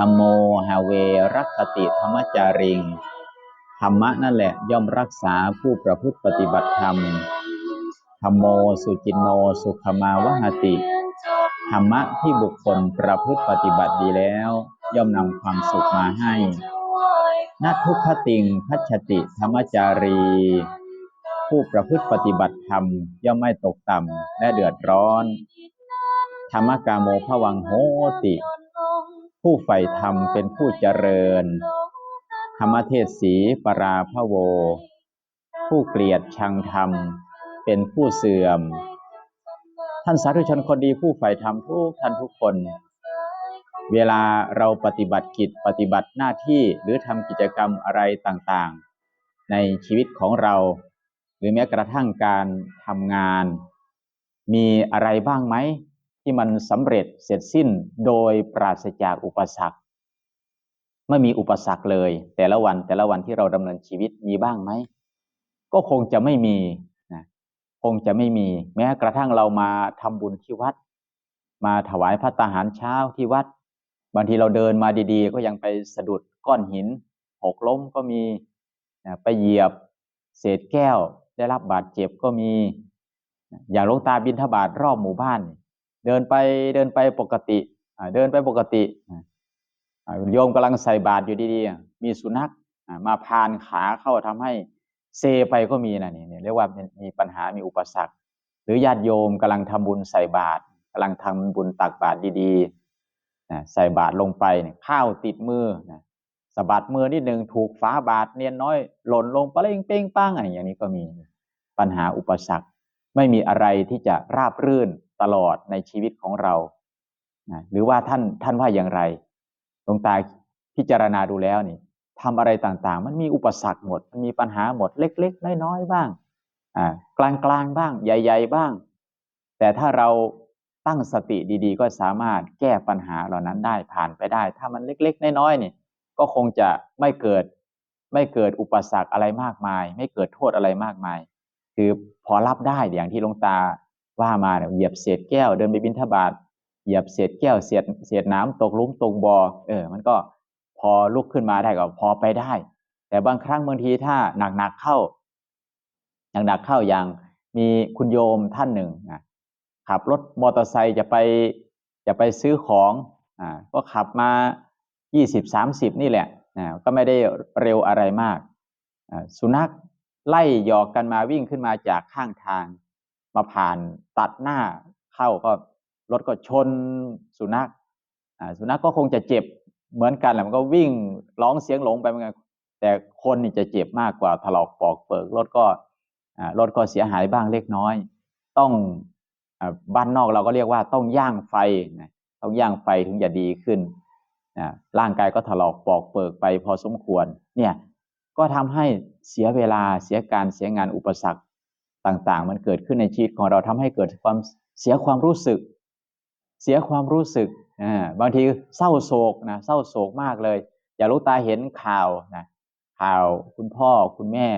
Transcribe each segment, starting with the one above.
รรมโมหาเวรักติธรรมจาริง ธรรมะนั่นแหละย่อมรักษาผู้ประพฤติปฏิบัติธรรม ธรรมโมสุจินโนสุขมาวหติ ธรรมะที่บุคคลประพฤติปฏิบัติดีแล้ว ย่อมนำความสุขมาให้นัทุกขติงพัชติธรรมจารี ผู้ประพฤติปฏิบัติธรรมย่อมไม่ตกต่ำและเดือดร้อน ธรรมกาโมภวังโหติ ผู้ใฝ่ธรรมเป็นผู้เจริญ ธรรมเทศสีปราพะโว ผู้เกลียดชังธรรม เป็นผู้เสื่อม ท่านสาธุชนคนดีผู้ใฝ่ธรรมทุกท่านทุกคน เวลาเราปฏิบัติกิจปฏิบัติหน้าที่หรือทำกิจกรรมอะไรต่างๆ ในชีวิตของเรา หรือแม้กระทั่งการทำงาน มีอะไรบ้างไหม ที่มันสำเร็จเสร็จสิ้นโดยปราศจากอุปสรรค ไม่มีอุปสรรคเลย แต่ละวันแต่ละวันที่เราดำเนินชีวิตมีบ้างไหม ก็คงจะไม่มีนะคงจะไม่มี แม้กระทั่งเรามาทำบุญที่วัด มาถวายพระตาหารเช้าที่วัด บางทีเราเดินมาดีๆ ก็ยังไปสะดุดก้อนหินหกล้มก็มีนะไปเหยียบเศษแก้วได้รับบาดเจ็บก็มี อย่างลงตาบินทบาทรอบหมู่บ้าน เดินไปเดินไปปกติเดินไปปกติโยมกำลังใส่บาตรอยู่ดีๆ มีสุนัขอ่ามาพานขาเข้าทำให้เซไปก็มีนะนี่เรียกว่ามีปัญหามีอุปสรรค หรือญาติโยมกำลังทำบุญใส่บาตรกำลังทำบุญตักบาตรดีๆ ใส่บาตรลงไปข้าวติดมือนะสะบัดมือนิดหนึ่งถูกฝาบาตรเนียนน้อยหล่นลงปะเล่งเป้งป้างอะไรอย่างนี้ก็มีปัญหาอุปสรรค ไม่มีอะไรที่จะราบรื่น ตลอดในชีวิตของเรานะหรือว่าท่านท่านว่าอย่างไรหลวงตาพิจารณาดูแล้วนี่ทำอะไรต่างๆ มันมีอุปสรรคหมด มันมีปัญหาหมดเล็ก ๆ น้อยๆบ้างอ่ากลางๆบ้าง ใหญ่ ๆ บ้าง แต่ถ้าเราตั้งสติดีๆ ก็สามารถแก้ปัญหาเหล่านั้นได้ผ่านไปได้ ถ้ามันเล็ก ๆ น้อยๆนี่ก็คงจะไม่เกิดไม่เกิดอุปสรรคอะไรมากมาย ไม่เกิดโทษอะไรมากมาย คือพอรับได้อย่างที่หลวงตา ว่ามาเนี่ยเหยียบเศษแก้วเดินไปบิณฑบาตเหยียบเศษแก้วเศษเศษน้ำตกลุมตกบ่อเออ มันก็พอลุกขึ้นมาได้ก็พอไปได้ แต่บางครั้งบางทีถ้าหนักๆเข้าหนักๆเข้าอย่างมีคุณโยมท่านหนึ่งนะขับรถมอเตอร์ไซค์จะไปจะไปซื้อของอ่าก็ขับมายี่สิบสามสิบนี่แหละอ่าก็ไม่ได้เร็วอะไรมากอ่าสุนัขไล่หยอกกันมาวิ่งขึ้นมาจากข้างทาง มาผ่านตัดหน้าเข้าก็รถก็ชนสุนัขสุนัขก็คงจะเจ็บเหมือนกันแหละมันก็วิ่งร้องเสียงหลงไปเหมือนกันแต่คนนี่จะเจ็บมากกว่าถลอกปอกเปิกรถก็รถก็เสียหายบ้างเล็กน้อย ต้องอบ้านนอกเราก็เรียกว่าต้องย่างไฟนะต้องย่างไฟถึงจะดีขึ้นนะร่างกายก็ถลอกปอกเปิกไปพอสมควรเนี่ยก็ทำให้เสียเวลาเสียการเสียงานอุปสรรค ต่างๆ มันเกิดขึ้นในชีวิตของเราทำให้เกิดความเสียความรู้สึก เสียความรู้สึกอ่าบางทีเศร้าโศกนะเศร้าโศกมากเลย อย่าลูกตาเห็นข่าวนะข่าวคุณพ่อคุณแม่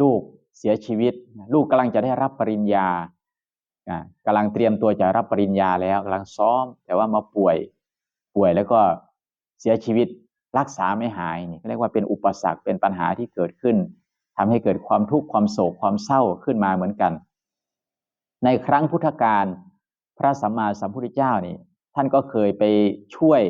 ลูกเสียชีวิต ลูกกำลังจะได้รับปริญญาอ่ากำลังเตรียมตัวจะรับปริญญาแล้วกำลังซ้อม แต่ว่ามาป่วย ป่วยแล้วก็เสียชีวิตรักษาไม่หายนี่เรียกว่าเป็นอุปสรรคเป็นปัญหาที่เกิดขึ้น ทำให้เกิดความทุกข์ความโศกความเศร้าขึ้นมาเหมือนกัน ในครั้งพุทธกาลพระสัมมาสัมพุทธเจ้านี่ท่านก็เคยไปช่วย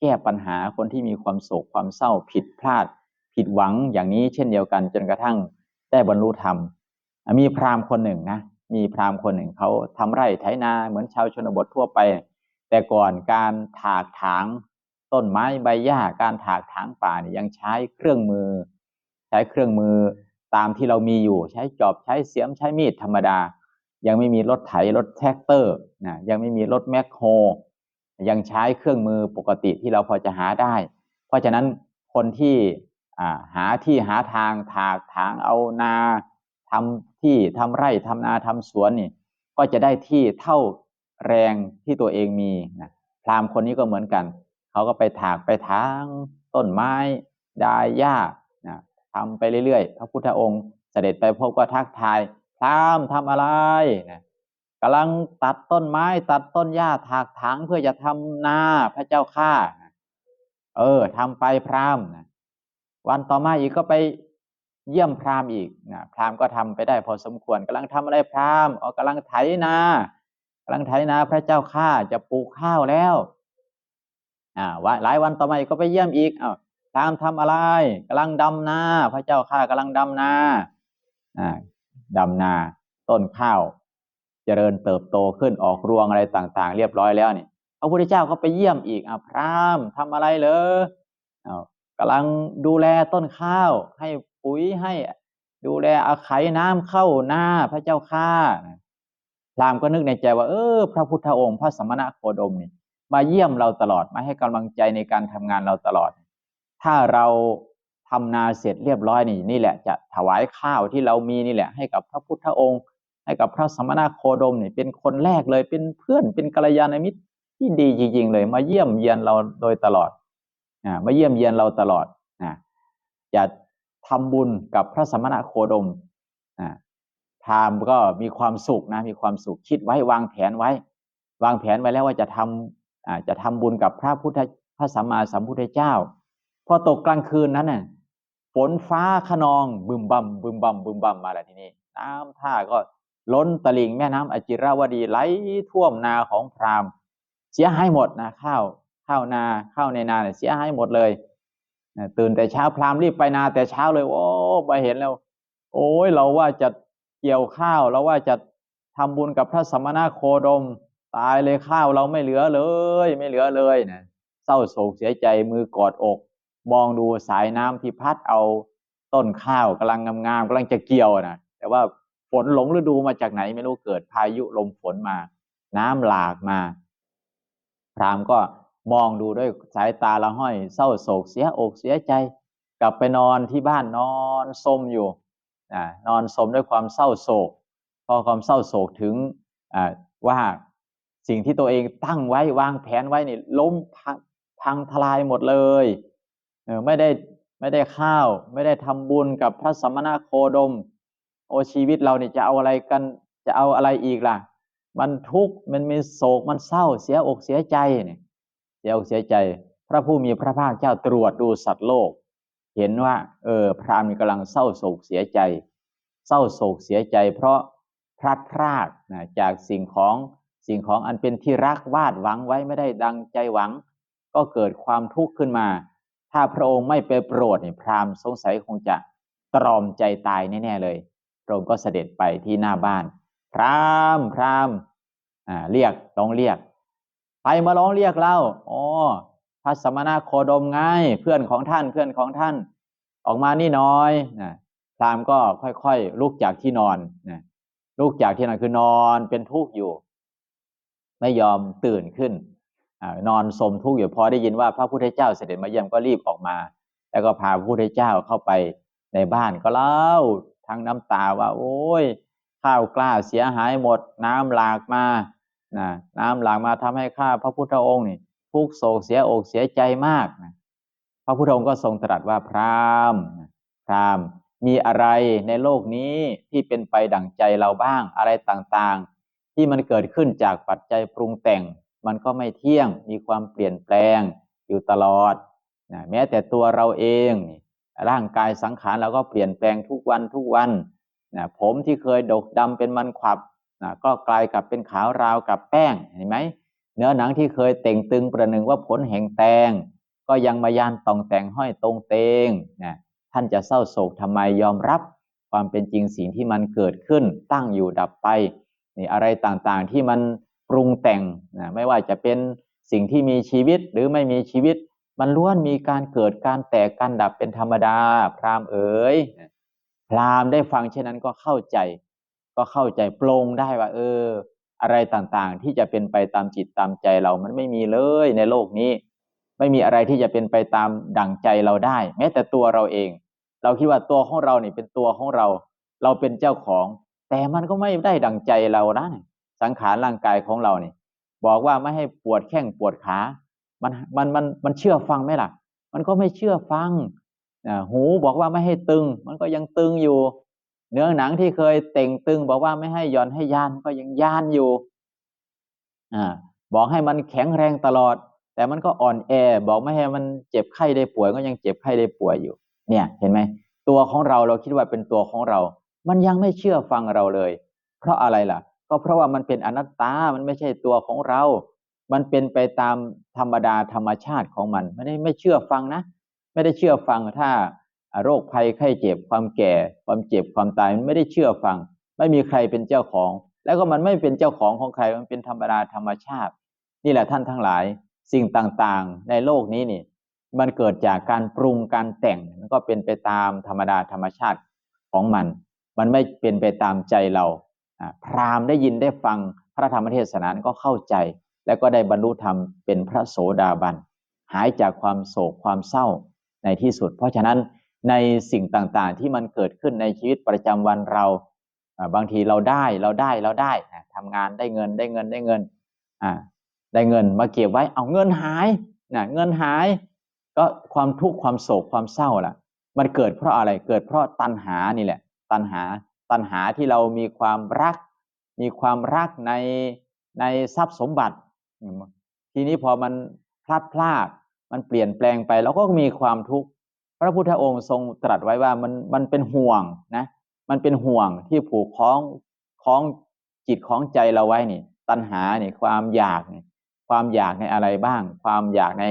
แก้ปัญหาคนที่มีความโศกความเศร้าผิดพลาด ผิดหวังอย่างนี้เช่นเดียวกัน จนกระทั่งได้บรรลุธรรม มีพราหมณ์คนหนึ่งนะมีพราหมณ์คนหนึ่งเขาทำไร่ไถนาเหมือนชาวชนบททั่วไป แต่ก่อนการถากถางต้นไม้ใบหญ้าการถากถางป่านี่ยังใช้เครื่องมือ ช้เครื่องมือตามที่เรามีอยู่ ใช้จอบใช้เสียมใช้มีดธรรมดา ยังไม่มีรถไถรถแท็กเตอร์นะยังไม่มีรถแมคโครยังใช้เครื่องมือปกติที่เราพอจะหาได้ เพราะฉะนั้นคนที่หาที่หาทางถากถางเอานาทำที่ทำไร่ทำนาทำสวนนี่ก็จะได้ที่เท่าแรงที่ตัวเองมีนะพราหมณ์คนนี้ก็เหมือนกัน เขาก็ไปถากไปทางต้นไม้ ดายหญ้า ทำไปเรื่อยๆ พระพุทธองค์เสด็จไปพบก็ทักทายพรามณ์ทำอะไรนะกำลังตัดต้นไม้ตัดต้นหญ้าถากถางเพื่อจะทำนาพระเจ้าข้าเออทำไปพรามนะวันต่อมาอีกก็ไปเยี่ยมพรามอีกนะพรามก็ทำไปได้พอสมควรกำลังทำอะไรพรามอ๋อกำลังไถนากำลังไถนาพระเจ้าข้าจะปลูกข้าวแล้ว อ่าวันหลายวันต่อมาอีกก็ไปเยี่ยมอีกอ้าว พรามณ์ทำอะไรกำลังดำนา พระเจ้าข้ากำลังดำนาอ่าดำนา ต้นข้าว เจริญเติบโตขึ้นออกรวงอะไรต่างๆ เรียบร้อยแล้วนี่พระพุทธเจ้าก็ไปเยี่ยมอีกอ่าพรามณ์ทำอะไรเหรออ้ากำลังดูแลต้นข้าว ให้ปุ๋ยให้ดูแลอาไขน้ำเข้าหน้าพระเจ้าข้าพรามก็นึกในใจว่าเออพระพุทธองค์พระสมณะโคดมนี่มาเยี่ยมเราตลอดมาให้กำลังใจในการทำงานเราตลอด ถ้าเราทำนาเสร็จเรียบร้อยนี่นี่แหละจะถวายข้าวที่เรามีนี่แหละ ให้กับพระพุทธองค์ ให้กับพระสมณะโคดมนี่เป็นคนแรกเลยเป็นเพื่อนเป็นกัลยาณมิตรที่ดีจริงๆเลย มาเยี่ยมเยียนเราโดยตลอดอ่ามาเยี่ยมเยียนเราตลอดนะจะทำบุญกับพระสมณะโคดมอ่าพราหมณ์ก็มีความสุขนะมีความสุขคิดไว้วางแผนไว้ วางแผนไว้แล้วว่าจะทำอ่าจะทำบุญกับพระพุทธพระสัมมาสัมพุทธเจ้า พอตกกลางคืนนั้นน่ะฝนฟ้าขนองบึมบัมบึมบัมบึมบัมมาแล้วทีนี้น้ำท่าก็ล้นตลิ่งแม่น้ำอจิราวดีไหลท่วมนาของพราหมณ์ เสียหายหมดนะข้าวข้าวนาข้าวในนาเนี่ยเสียหายหมดเลยตื่นแต่เช้าพราหมณ์รีบไปนาแต่เช้าเลย โอ้ไปเห็นแล้ว โอ้ยเราว่าจะเกี่ยวข้าวเราว่าจะทำบุญกับพระสมณะโคดม ตายเลยข้าวเราไม่เหลือเลย ไม่เหลือเลยนะเศร้าโศกเสียใจมือกอดอก มองดูสายน้ำที่พัดเอาต้นข้าวกำลังงามๆกำลังจะเกี่ยวนะแต่ว่าฝนหลงฤดูมาจากไหนไม่รู้เกิดพายุลมฝนมา น้ำหลากมาพรามก็มองดูด้วยสายตาละห้อย เศร้าโศกเสียอกเสียใจ กลับไปนอนที่บ้านนอนสมอยู่นะนอนสมด้วยความเศร้าโศก พอความเศร้าโศกถึงว่าสิ่งที่ตัวเองตั้งไว้วางแผนไว้นี่ล้มพังทลายหมดเลย ไม่ได้ไม่ได้ข้าว ไม่ได้ทำบุญกับพระสมณะโคดม โอชีวิตเราเนี่ยจะเอาอะไรกันจะเอาอะไรอีกล่ะ มันทุกข์มันมีโศกมันเศร้าเสียอกเสียใจเนี่ยเสียอกเสียใจ พระผู้มีพระภาคเจ้าตรวจดูสัตว์โลก เห็นว่า เออพรามกำลังเศร้าโศกเสียใจ เศร้าโศกเสียใจ เพราะพลัดพรากนะจากสิ่งของสิ่งของอันเป็นที่รักวาดหวังไว้ไม่ได้ดังใจหวัง ก็เกิดความทุกข์ขึ้นมา ถ้าพระองค์ไม่ไปโปรดเนี่ยพราหมณ์สงสัยคงจะตรอมใจตายแน่ๆเลยพระองค์ก็เสด็จไปที่หน้าบ้าน พราหมณ์พราหมณ์อ่าเรียกต้องเรียกไปมาร้องเรียกเราอ๋อพระสมณะโคดมไงเพื่อนของท่านเพื่อนของท่าน ออกมานี่น้อยนะพราหมณ์ก็ค่อยๆลุกจากที่นอนนะลุกจากที่นอนคือนอนเป็นทุกข์อยู่ ไม่ยอมตื่นขึ้น นอนสมทุกข์อยู่พอได้ยินว่าพระพุทธเจ้าเสด็จมาเยี่ยมก็รีบออกมา แล้วก็พาพระพุทธเจ้าเข้าไปในบ้านก็เล่าทั้งน้ำตาว่า โอ้ยข้าวกล้าเสียหายหมด น้ำหลากมานะน้ำหลากมาทำให้ข้าพระพุทธองค์นี่ทุกโศกเสียอกเสียใจมากนะพระพุทธองค์ก็ทรงตรัสว่าพรามพรามมีอะไรในโลกนี้ที่เป็นไปดั่งใจเราบ้างอะไรต่างๆ ที่มันเกิดขึ้นจากปัจจัยปรุงแต่ง มันก็ไม่เที่ยงมีความเปลี่ยนแปลงอยู่ตลอดนะแม้แต่ตัวเราเองร่างกายสังขารเราก็เปลี่ยนแปลงทุกวันทุกวันนะผมที่เคยดกดำเป็นมันขวับนะก็กลายกลับเป็นขาวราวกับแป้งเห็นไหมเนื้อหนังที่เคยเต่งตึงประหนึ่งว่าผลแห่งแตงก็ยังมายานตองแต่งห้อยตรงเตงนะท่านจะเศร้าโศกทำไมยอมรับ ความเป็นจริงสิ่งที่มันเกิดขึ้นตั้งอยู่ดับไปนี่อะไรต่างๆที่มัน ปรุงแต่งนะไม่ว่าจะเป็นสิ่งที่มีชีวิตหรือไม่มีชีวิต มันล้วนมีการเกิดการแตกการดับเป็นธรรมดา พรามเอ๋ยพรามได้ฟังเช่นนั้นก็เข้าใจ ก็เข้าใจปลงได้ว่า เออ อะไรต่างๆ ที่จะเป็นไปตามจิตตามใจเรามันไม่มีเลยในโลกนี้ ไม่มีอะไรที่จะเป็นไปตามดั่งใจเราได้ แม้แต่ตัวเราเอง เราคิดว่าตัวของเราเนี่เป็นตัวของเรา เราเป็นเจ้าของ แต่มันก็ไม่ได้ดั่งใจเรานะ สังขารร่างกายของเราเนี่ย บอกว่าไม่ให้ปวดแข้งปวดขา มันมันมันมันเชื่อฟังไหมล่ะ มันก็ไม่เชื่อฟังหูบอกว่าไม่ให้ตึง มันก็ยังตึงอยู่ เนื้อหนังที่เคยเต่งตึง บอกว่าไม่ให้ย่อนให้ยานก็ยังยานอยู่อ่าบอกให้มันแข็งแรงตลอด แต่มันก็อ่อนแอ บอกไม่ให้มันเจ็บไข้ได้ป่วยก็ยังเจ็บไข้ได้ป่วยอยู่ เนี่ยเห็นไหมตัวของเราเราคิดว่าเป็นตัวของเรา มันยังไม่เชื่อฟังเราเลย เพราะอะไรล่ะ ก็เพราะว่ามันเป็นอนัตตา มันไม่ใช่ตัวของเรา มันเป็นไปตามธรรมดาธรรมชาติของมัน ไม่ได้ไม่เชื่อฟังนะ ไม่ได้เชื่อฟังถ้าโรคภัยไข้เจ็บความแก่ ความเจ็บความตายมันไม่ได้เชื่อฟัง ไม่มีใครเป็นเจ้าของ แล้วก็มันไม่เป็นเจ้าของของใคร มันเป็นธรรมดาธรรมชาติ นี่แหละท่านทั้งหลาย สิ่งต่างๆ ในโลกนี้นี่ มันเกิดจากการปรุงการแต่ง มันก็เป็นไปตามธรรมดาธรรมชาติของมัน มันไม่เป็นไปตามใจเรา พราหมณ์ได้ยินได้ฟังพระธรรมเทศนาก็เข้าใจ และก็ได้บรรลุธรรมเป็นพระโสดาบัน หายจากความโศกความเศร้าในที่สุด เพราะฉะนั้นในสิ่งต่างๆ ที่มันเกิดขึ้นในชีวิตประจำวันเราบางทีเราได้เราได้เราได้ทำงานได้เงินได้เงินได้เงินได้เงินมาเก็บไว้เอาเงินหายนะเงินหาย ก็ความทุกข์ความโศกความเศร้าล่ะ มันเกิดเพราะอะไรเกิดเพราะตัณหานี่แหละ ตัณหา ตัณหาที่เรามีความรัก มีความรักในในทรัพย์สมบัติ ทีนี้พอมันพลาดพลาดมันเปลี่ยนแปลงไปเราก็มีความทุกข์พระพุทธองค์ทรงตรัสไว้ว่ามันมันเป็นห่วงนะมันเป็นห่วงที่ผูกคล้องคล้องจิตของใจเราไว้นี่ ตัณหาเนี่ยความอยากเนี่ยความอยากในอะไรบ้าง ความอยากใน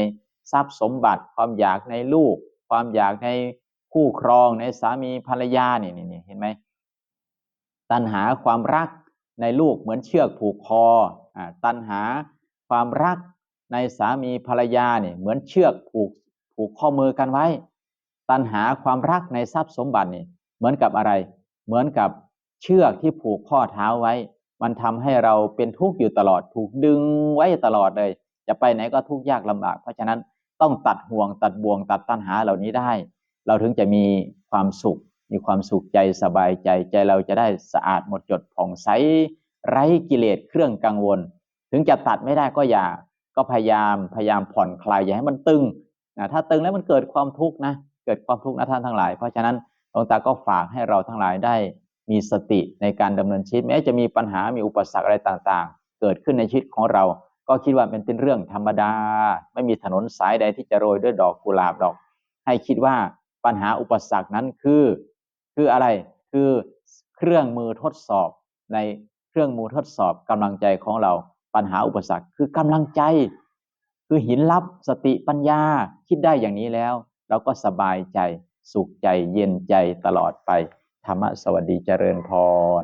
ทรัพย์สมบัติ ความอยากในลูก ความอยากในคู่ครองในสามีภรรยาเนี่ยนี่เห็นไหม ตัณหาความรักในลูกเหมือนเชือกผูกคออตัณหาความรักในสามีภรรยาเนี่ยเหมือนเชือกผูกผูกข้อมือกันไว้ ตัณหาความรักในทรัพย์สมบัติเนี่ยเหมือนกับอะไร เหมือนกับเชือกที่ผูกข้อเท้าไว้ มันทำให้เราเป็นทุกข์อยู่ตลอดถูกดึงไว้ตลอดเลย จะไปไหนก็ทุกข์ยากลำบาก เพราะฉะนั้นต้องตัดห่วงตัดบ่วงตัดตัณหาเหล่านี้ได้ เราถึงจะมีความสุข มีความสุขใจสบายใจใจเราจะได้สะอาดหมดจดผ่องใสไร้กิเลสเครื่องกังวล ถึงจะตัดไม่ได้ก็อย่าก็พยายามพยายามผ่อนคลายอย่าให้มันตึงนะถ้าตึงแล้วมันเกิดความทุกข์นะเกิดความทุกข์นะท่านทั้งหลาย เพราะฉะนั้นหลวงตาก็ฝากให้เราทั้งหลายได้มีสติในการดำเนินชีวิตแม้จะมีปัญหามีอุปสรรคอะไรต่างๆ เกิดขึ้นในชีวิตของเรา ก็คิดว่ามันเป็นเรื่องธรรมดา ไม่มีถนนสายใดที่จะโรยด้วยดอกกุหลาบดอก ให้คิดว่าปัญหาอุปสรรคนั้นคือ คืออะไรคือเครื่องมือทดสอบในเครื่องมือทดสอบกำลังใจของเราปัญหาอุปสรรค คือกำลังใจ คือหินลับสติปัญญาคิดได้อย่างนี้แล้ว เราก็สบายใจ สุขใจเย็นใจตลอดไป ธรรมะสวัสดีเจริญพร